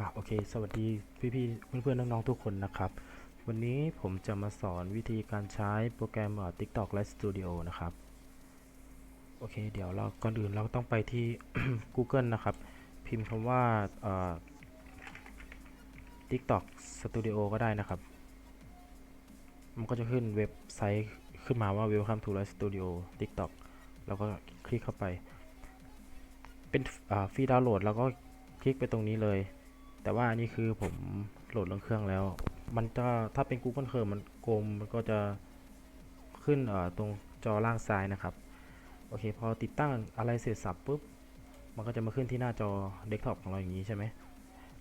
อะโอเค สวัสดีพี่ๆเพื่อนๆน้องๆทุกคนนะครับ วันนี้ผมจะมาสอนวิธีการใช้โปรแกรมอ่อ TikTok Live Studio นะครับ โอเค เดี๋ยวเราก่อนอื่นเราต้องไปที่ Google นะครับ พิมพ์คำว่าอ่อ TikTok Studio ก็ได้นะครับ มันก็จะขึ้นเว็บไซต์ขึ้นมาว่า Welcome to Live Studio TikTok แล้วก็คลิกเข้าไป เป็นฟรีดาวน์โหลดแล้วก็คลิกไปตรงนี้เลย แต่ว่าอันนี้คือผมโหลดลงเครื่องแล้ว มันจะถ้าเป็น Google Chrome มันโกมมันก็จะขึ้นเอ่อตรงจอล่างซ้ายนะครับ โอเค พอติดตั้งอะไรเสร็จสับปุ๊บ มันก็จะมาขึ้นที่หน้าจอเดสก์ท็อปของเราอย่างนี้ใช่ไหม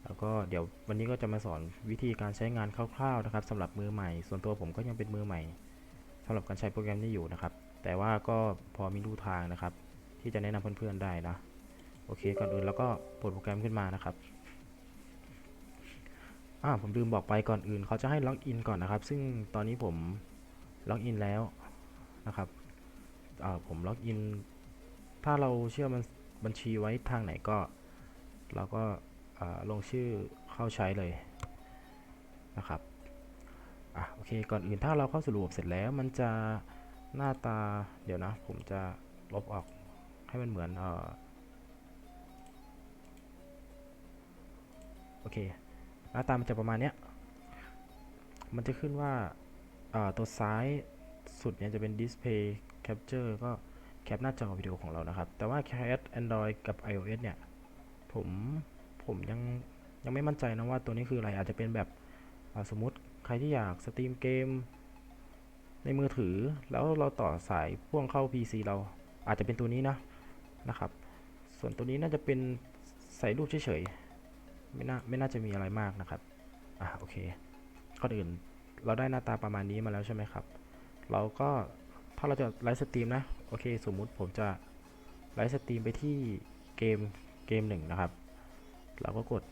แล้วก็เดี๋ยววันนี้ก็จะมาสอนวิธีการใช้งานคร่าวๆนะครับสำหรับมือใหม่ ส่วนตัวผมก็ยังเป็นมือใหม่สำหรับการใช้โปรแกรมนี้อยู่นะครับ แต่ว่าก็พอมีรูทางนะครับ ที่จะแนะนำเพื่อนๆได้นะ โอเคก่อนอื่นแล้วก็เปิดโปรแกรมขึ้นมานะครับ อ่าผมลืมบอกไปก่อนอื่น เขาจะให้ล็อกอินก่อนนะครับ ซึ่งตอนนี้ผมล็อกอินแล้วนะครับอ่าผมล็อกอิน ถ้าเราเชื่อมันบัญชีไว้ทางไหนก็ เราก็อ่าลงชื่อเข้าใช้เลยนะครับอะโอเค ก่อนอื่นถ้าเราเข้าสู่ระบบเสร็จแล้วมันจะหน้าตาเดี๋ยวนะ ผมจะลบออกให้มันเหมือนเอ่อโอเคาตามันจะประมาณเนี้ย มันจะขึ้นว่าตัวซ้ายสุดเนี่ยจะเป็น Display Capture ก็แคปหน้าจอวิดีโอของเรานะครับ แต่ว่า Cat Android กับ iOS เนี่ย ผมผมยังยังไม่มั่นใจนะว่าตัวนี้คืออะไร อาจจะเป็นแบบสมมติใครที่อยากสตรีมเกม ในมือถือ แล้วเราต่อสายพ่วงเข้า PC เราอาจจะเป็นตัวนี้นะนะครับ ส่วนตัวนี้น่าจะเป็นใส่รูปเฉยๆ ไม่น่าไม่น่าจะมีอะไรมากนะครับ อะโอเคก่อนอื่นเราได้หน้าตาประมาณนี้มาแล้วใช่ไหมครับ เราก็ถ้าเราจะไลฟ์สตรีมนะ โอเค สมมุติผมจะไลฟ์สตรีมไปที่เกมเกมหนึ่งนะครับ เราก็กด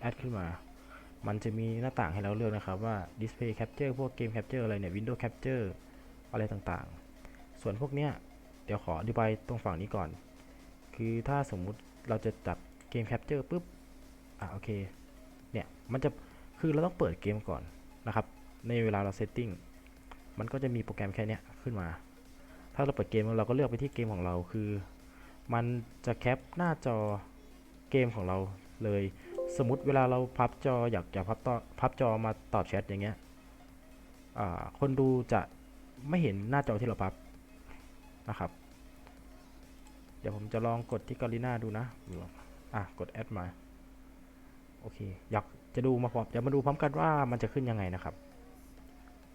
แอดขึ้นมา มันจะมีหน้าต่างให้เราเลือกนะครับว่า Display Capture พวกเกม Capture อะไรเนี่ย Window Capture อะไรต่างๆ ส่วนพวกเนี้ยเดี๋ยวขออธิบายตรงฝั่งนี้ก่อน คือถ้าสมมุติเราจะจับเกม Capture ปุ๊บ อะโอเคเนี่ยมันจะคือเราต้องเปิดเกมก่อนนะครับ ในเวลาเราเซตติ้งมันก็จะมีโปรแกรมแค่เนี้ยขึ้นมา ถ้าเราเปิดเกมเราก็เลือกไปที่เกมของเราคือ มันจะแคปหน้าจอเกมของเราเลย สมมติเวลาเราพับจออยากอยากพับต่อพับจอมาตอบแชทอย่างเงี้ยคนดูจะไม่เห็นหน้าจอที่เราพับนะครับ เดี๋ยวผมจะลองกดที่กอริน่าดูนะอะกดแอดมา โอเค อยากจะดูมาพร้อมจะมาดูพร้อมกันว่ามันจะขึ้นยังไงนะครับ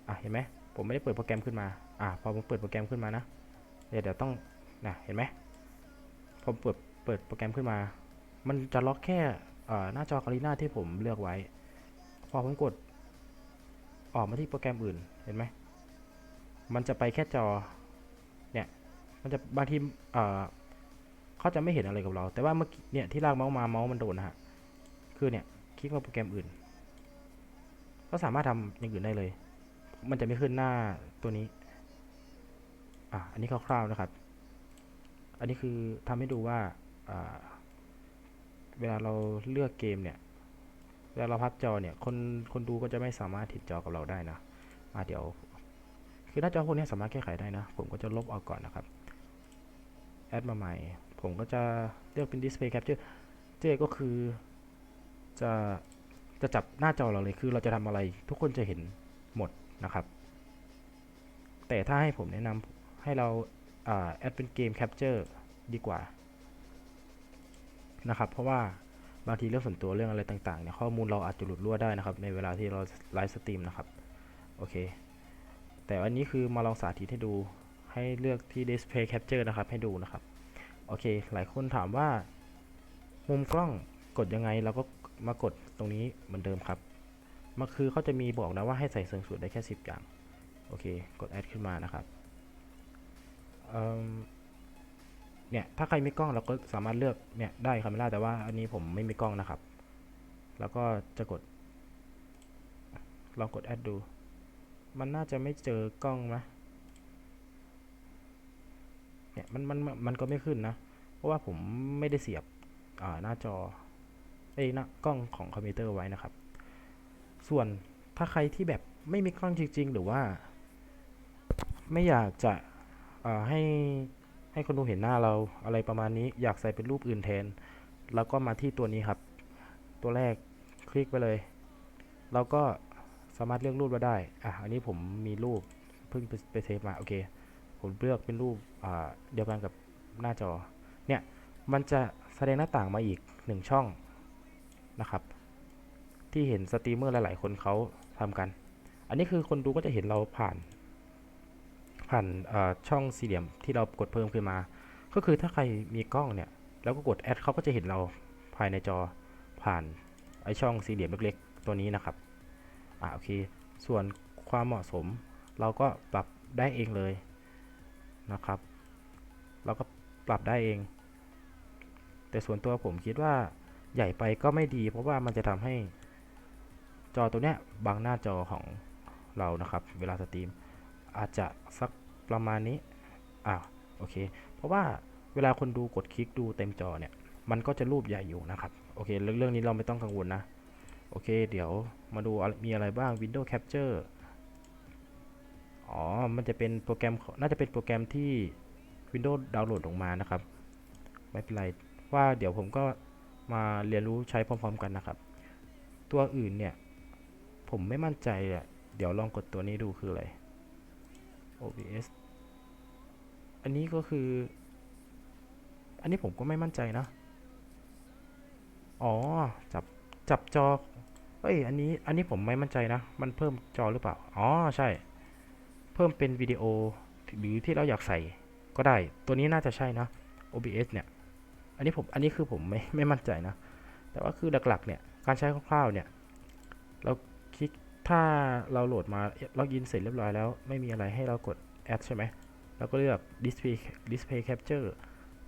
อะ เห็นไหม ผมไม่ได้เปิดโปรแกรมขึ้นมา อะ พอผมเปิดโปรแกรมขึ้นมานะ เดี๋ยวเดี๋ยวต้อง นะ เห็นไหมพอเปิด เปิดโปรแกรมขึ้นมา มันจะล็อกแค่หน้าจอกาลิน่าที่ผมเลือกไว้ พอผมกด ออกมาที่โปรแกรมอื่น เห็นไหม มันจะไปแค่จอ เนี่ย มันจะบางทีอ่าเขาจะไม่เห็นอะไรกับเรา แต่ว่าเมื่อกี้เนี่ยที่ลากเมาส์มาเมาส์มันโดนนะฮะ คือเนี่ยคลิกมาโปรแกรมอื่น ก็สามารถทำอย่างอื่นได้เลย มันจะไม่ขึ้นหน้าตัวนี้ อะอันนี้คร่าวๆนะครับ อันนี้คือทำให้ดูว่าอ่าเวลาเราเลือกเกมเนี่ย เวลาเราพับจอเนี่ย คนคนดูก็จะไม่สามารถถิดจอกับเราได้นะอะเดี๋ยว คือหน้าจอพวกนี้สามารถแก้ไขได้นะ ผมก็จะลบออกก่อนนะครับ แอดมาใหม่ ผมก็จะเลือกเป็น Display Capture เจก็คือ จะจะจับหน้าจอเราเลยคือเราจะทำอะไรทุกคนจะเห็นหมดนะครับ แต่ถ้าให้ผมแนะนำให้เราแอดเป็นเกม Capture ดีกว่านะครับ เพราะว่าบางทีเรื่องส่วนตัวเรื่องอะไรต่างๆเนี่ยข้อมูลเราอาจจะหลุดรั่วได้นะครับ ในเวลาที่เราไลฟ์สตรีมนะครับ โอเค แต่อันนี้คือมาลองสาธิตให้ดูให้เลือกที่ Display Capture นะครับ ให้ดูนะครับ โอเค หลายคนถามว่า มุมกล้องกดยังไงเราก็ มากดตรงนี้เหมือนเดิมครับมันคือเขาจะมีบอกนะว่าให้ใส่เสูงสุดได้แค่ 10 อย่าง โอเค กดแอดขึ้นมานะครับเเนี่ย ถ้าใครมีกล้องเราก็สามารถเลือกเนี่ยได้คาเมล่าแต่ว่าอันนี้ผมไม่มีกล้องนะครับ แล้วก็จะกด ลองกดแอดดู มันน่าจะไม่เจอกล้องนะเนี่ยมันมันมันก็ไม่ขึ้นนะ เพราะว่าผมไม่ได้เสียบหน้าจอ ไอ้หน้ากล้องของคอมพิวเตอร์ไว้นะครับ ส่วนถ้าใครที่แบบไม่มีกล้องจริง ๆ หรือว่า ไม่อยากจะให้ให้คนดูเห็นหน้าเราอะไรประมาณนี้ อยากใส่เป็นรูปอื่นแทน แล้วก็มาที่ตัวนี้ครับ ตัวแรกคลิกไปเลยเราก็สามารถเลือกรูปมาได้ อะ อันนี้ผมมีรูปเพิ่งไปเซฟมา โอเค ผมเลือกเป็นรูปเดียวกันกับหน้าจอ เนี่ย มันจะแสดงหน้าต่างมาอีกหนึ่งช่อง นะครับ ที่เห็นสตรีมเมอร์หลาย ๆ คนเขาทำกัน อันนี้คือคนดูก็จะเห็นเราผ่าน ผ่านช่องสี่เหลี่ยมที่เรากดเพิ่มขึ้นมา ก็คือถ้าใครมีกล้องเนี่ย แล้วก็กดแอดเขาก็จะเห็นเราภายในจอผ่านไอช่องสี่เหลี่ยมเล็ก ๆ ตัวนี้นะครับอ่าโอเค ส่วนความเหมาะสม เราก็ปรับได้เองเลยนะครับ เราก็ปรับได้เอง แต่ส่วนตัวผมคิดว่า ใหญ่ไปก็ไม่ดีเพราะว่ามันจะทำให้จอตัวเนี้ยบังหน้าจอของเรานะครับ เวลาสตรีม อาจจะสักประมาณนี้อ่าโอเค เพราะว่าเวลาคนดูกดคลิกดูเต็มจอเนี่ย มันก็จะรูปใหญ่อยู่นะครับ โอเค เรื่องนี้เราไม่ต้องกังวลนะ โอเค เดี๋ยวมาดูมีอะไรบ้าง Windows Capture อ๋อ มันจะเป็นโปรแกรม น่าจะเป็นโปรแกรมที่ Windows ดาวน์โหลดลงมานะครับ ไม่เป็นไร ว่าเดี๋ยวผมก็ มาเรียนรู้ใช้พร้อม ๆ กันนะครับ ตัวอื่นเนี่ยผมไม่มั่นใจอะเดี๋ยวลองกดตัวนี้ดูคืออะไร OBS อันนี้ก็คือ อันนี้ผมก็ไม่มั่นใจนะ อ๋อ จับ จับจอ เอ้ย อันนี้ อันนี้ผมไม่มั่นใจนะ มันเพิ่มจอหรือเปล่า อ๋อ ใช่ เพิ่มเป็นวิดีโอ หรือที่เราอยากใส่ก็ได้ ตัวนี้น่าจะใช่นะ OBS เนี่ย อันนี้ผมอันนี้คือผมไม่ไม่มั่นใจนะ แต่ว่าคือหลักๆเนี่ยการใช้คร่าวๆเนี่ยเราคลิกถ้าเราโหลดมาล็อกอินเสร็จเรียบร้อยแล้ว ไม่มีอะไรให้เรากด add ใช่ไหมแล้วก็เลือก display display capture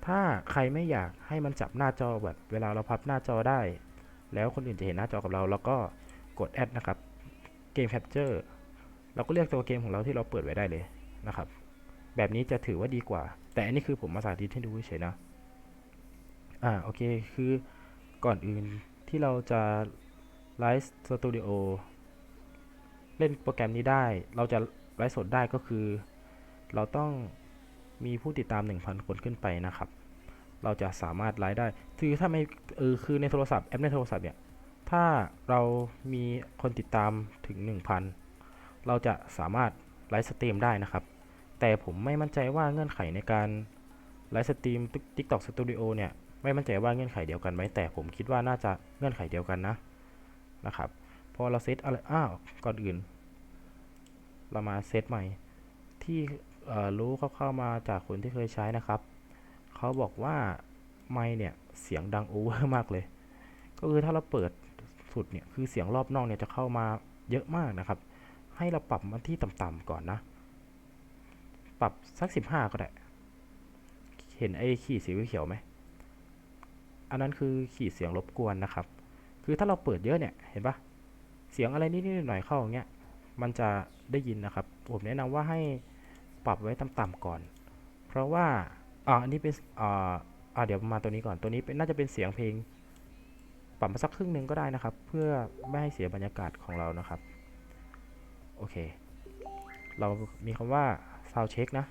ถ้าใครไม่อยากให้มันจับหน้าจอแบบเวลาเราพับหน้าจอได้ แล้วคนอื่นจะเห็นหน้าจอกับเรา แล้วก็กด add นะครับ game capture เราก็เลือกตัวเกมของเราที่เราเปิดไว้ได้เลยนะครับ แบบนี้จะถือว่าดีกว่า แต่อันนี้คือผมมาสาธิตให้ดูเฉยนะ อ่าโอเค คือก่อนอื่นที่เราจะไลฟ์สตูดิโอเล่นโปรแกรมนี้ได้ เราจะไลฟ์สดได้ก็คือ เราต้องมีผู้ติดตาม 1,000 คนขึ้นไปนะครับ เราจะสามารถไลฟ์ได้ คือถ้าไม่เออคือในโทรศัพท์แอปในโทรศัพท์เนี่ย ถ้าเรามีคนติดตามถึง 1,000 เราจะสามารถไลฟ์สตรีมได้นะครับ แต่ผมไม่มั่นใจว่าเงื่อนไขในการไลฟ์สตรีม TikTok Studio เนี่ย ไม่มั่นใจว่าเงื่อนไขเดียวกันไหมแต่ผมคิดว่าน่าจะเงื่อนไขเดียวกันนะนะครับ พอเราเซตอะไรอ้าวก่อนอื่น เรามาเซตใหม่ ที่รู้คร่าวๆมาจากคนที่เคยใช้นะครับเขาบอกว่าไมค์เนี่ยเสียงดังโอเวอร์มากเลย ก็คือถ้าเราเปิดสุดเนี่ยคือเสียงรอบนอกเนี่ยจะเข้ามาเยอะมากนะครับ ให้เราปรับมาที่ต่ำๆก่อนนะ ปรับสัก 15 ก็ได้ เห็นไอ้ขีดสีเขียวไหม อันนั้นคือขีดเสียงรบกวนนะครับ คือถ้าเราเปิดเยอะเนี่ยเห็นปะเสียงอะไรนิดๆหน่อยๆเข้าอย่างเงี้ยมันจะได้ยินนะครับ ผมแนะนำว่าให้ปรับไว้ต่ำๆก่อน เพราะว่าอ่าอันนี้เป็นอ่าอ่าเดี๋ยวมาตัวนี้ก่อนตัวนี้เป็นน่าจะเป็นเสียงเพลงปรับมาสักครึ่งหนึ่งก็ได้นะครับ เพื่อไม่ให้เสียบรรยากาศของเรานะครับโอเค เรามีคำว่า sound check นะ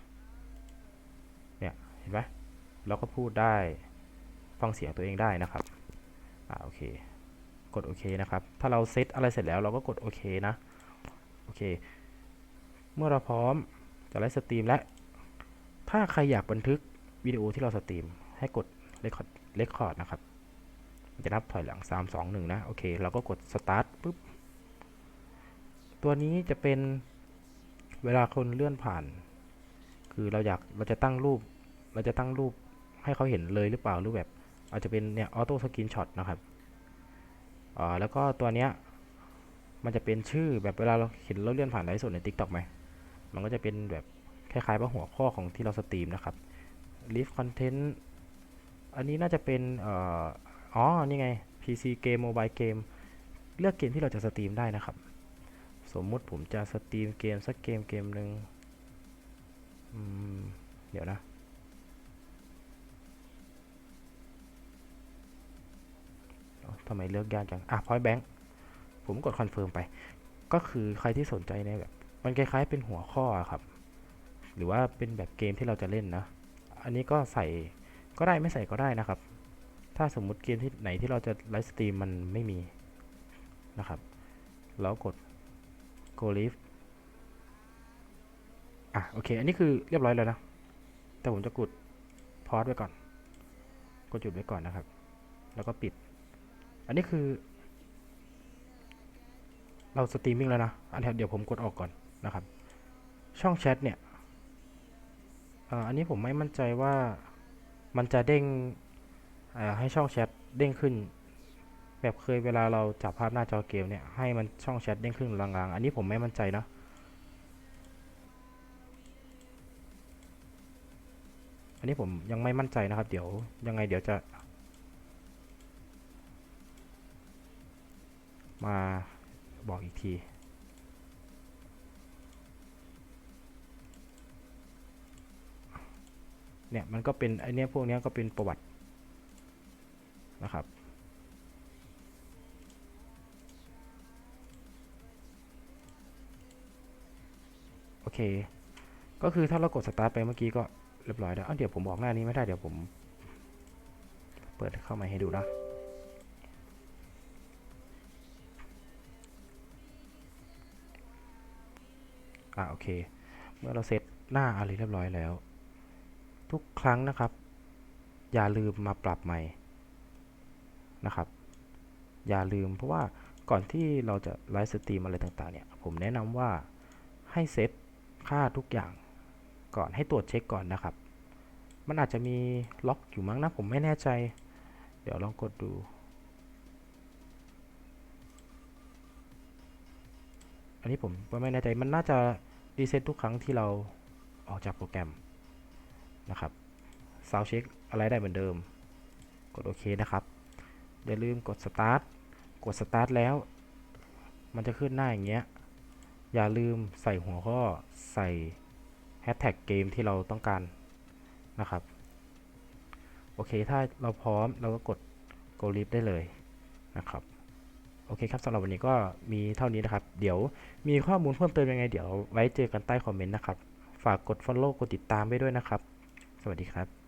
เนี่ยเห็นไหมเราก็พูดได้ ฟังเสียงตัวเองได้นะครับอ่าโอเค กดโอเคนะครับ ถ้าเราเซตอะไรเสร็จแล้วเราก็กดโอเคนะโอเค เมื่อเราพร้อมจะไลฟ์สตรีมและ ถ้าใครอยากบันทึกวิดีโอที่เราสตรีม ให้กด record record นะครับ จะนับถอยหลัง 3 2 1 นะ โอเค เราก็กด start ปุ๊บ ตัวนี้จะเป็นเวลาคนเลื่อนผ่าน คือเราอยาก เราจะตั้งรูป เราจะตั้งรูปให้เขาเห็นเลยหรือเปล่ารูปแบบ อาจจะเป็นเนี่ยออโต้สกรีนช็อตนะครับอ่าแล้วก็ตัวเนี้ยมันจะเป็นชื่อแบบเวลาเราเห็นเราเลื่อนผ่านไลฟ์สดใน TikTok ไหม มันก็จะเป็นแบบคล้ายๆว่าหัวข้อของที่เราสตรีมนะครับ Live Content อันนี้น่าจะเป็นอ่ออ๋อ นี่ไง PC เกม Mobile เกม เลือกเกมที่เราจะสตรีมได้นะครับ สมมุติผมจะสตรีมเกมสักเกมเกมหนึ่งเดี๋ยวนะ โอ ทำไมเลือกยากจัง อะ point bank ผมกดคอนเฟิร์มไป ก็คือใครที่สนใจในแบบ มันคล้ายๆเป็นหัวข้อครับ หรือว่าเป็นแบบเกมที่เราจะเล่นนะ อันนี้ก็ใส่ก็ได้ไม่ใส่ก็ได้นะครับ ถ้าสมมุติเกมที่ไหนที่เราจะไลฟ์สตรีมมันไม่มีนะครับ แล้วกด go live อะโอเค อันนี้คือเรียบร้อยแล้วนะ แต่ผมจะกดพอสไว้ก่อน กดหยุดไว้ก่อนนะครับ แล้วก็ปิด อันนี้คือ เราสตรีมมิ่งแล้วนะ อันนี้เดี๋ยวผมกดออกก่อนนะครับ ช่องแชทเนี่ยอันนี้ผมไม่มั่นใจว่ามันจะเด้งให้ช่องแชทเด้งขึ้น แบบเคยเวลาเราจับภาพหน้าจอเกมเนี่ยให้มันช่องแชทเด้งขึ้นลางๆ อันนี้ผมไม่มั่นใจนะอันนี้ผมยังไม่มั่นใจนะครับ เดี๋ยวยังไงเดี๋ยวจะ มาบอกอีกที เนี่ยมันก็เป็นไอเนี้ยพวกเนี้ยก็เป็นประวัตินะครับโอเค ก็คือถ้าเรากดสตาร์ทไปเมื่อกี้ก็เรียบร้อยแล้วอ้าวเดี๋ยวผมบอกหน้านี้ไม่ได้เดี๋ยวผม เปิดเข้ามาให้ดูนะ อ่าโอเค เมื่อเราเซตหน้าอะไรเรียบร้อยแล้ว ทุกครั้งนะครับ อย่าลืมมาปรับใหม่นะครับ อย่าลืมเพราะว่าก่อนที่เราจะไลฟ์สตรีมอะไรต่างๆเนี่ย ผมแนะนำว่าให้เซตค่าทุกอย่างก่อนให้ตรวจเช็คก่อนนะครับ มันอาจจะมีล็อกอยู่มั้งนะผมไม่แน่ใจ เดี๋ยวลองกดดู อันนี้ผมไม่แน่ใจมันน่าจะรีเซ็ตทุกครั้งที่เราออกจากโปรแกรมนะครับซาวเช็คอะไรได้เหมือนเดิม กดโอเคนะครับ อย่าลืมกด start กด start แล้ว มันจะขึ้นหน้าอย่างเงี้ย อย่าลืมใส่หัวข้อใส่แฮชแท็กเกมที่เราต้องการนะครับ โอเค ถ้าเราพร้อมเราก็กด go live ได้เลยนะครับ โอเคครับสำหรับวันนี้ก็มีเท่านี้นะครับ เดี๋ยวมีข้อมูลเพิ่มเติมยังไงเดี๋ยวไว้เจอกันใต้คอมเมนต์นะครับ ฝากกด follow กดติดตามไปด้วยนะครับ สวัสดีครับ